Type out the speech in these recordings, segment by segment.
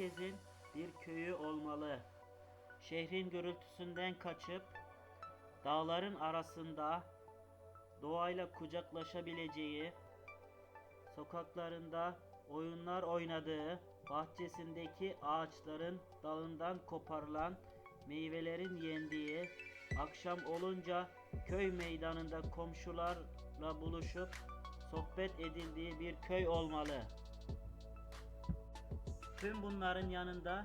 herkesin bir köyü olmalı. Şehrin gürültüsünden kaçıp dağların arasında doğayla kucaklaşabileceği, sokaklarında oyunlar oynadığı, bahçesindeki ağaçların dalından koparılan meyvelerin yendiği, akşam olunca köy meydanında komşularla buluşup sohbet edildiği bir köy olmalı. Tüm bunların yanında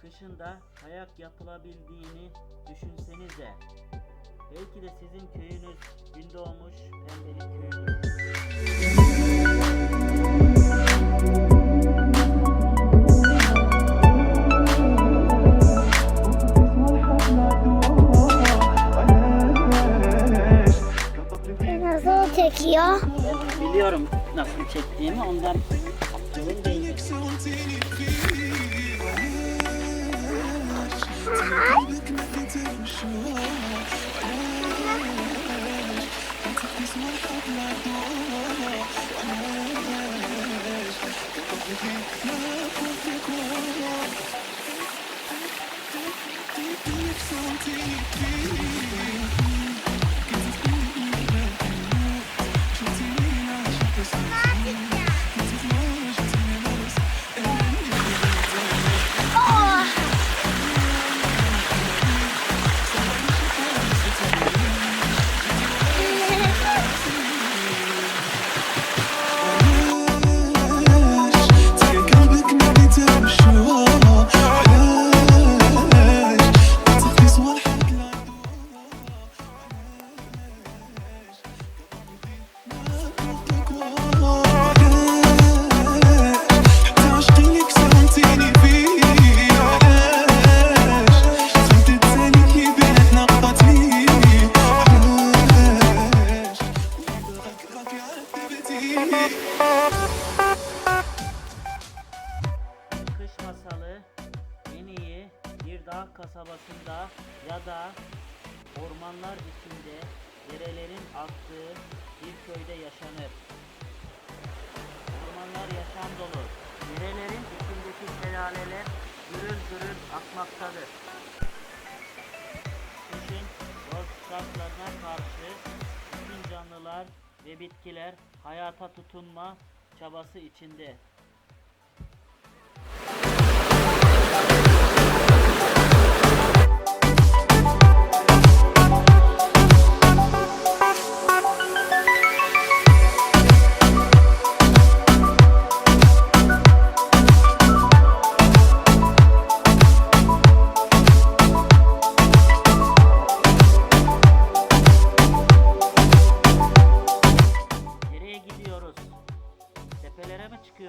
kışında kayak yapılabildiğini düşünsenize. Belki de sizin köyünüz gün doğmuş pembelik köyüdür. Nasıl çekiyor? Biliyorum nasıl çektiğimi ondan Hi. Dağ kasabasında ya da ormanlar içinde derelerin aktığı bir köyde yaşanır. Ormanlar yaşam dolu. Derelerin içindeki şelaleler gürül gürül akmaktadır. Kışın şartlarına karşı bütün canlılar ve bitkiler hayata tutunma çabası içinde.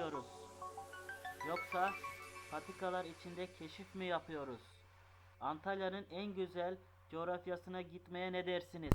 Çıkıyoruz? Yoksa patikalar içinde keşif mi yapıyoruz? Antalya'nın en güzel coğrafyasına gitmeye ne dersiniz?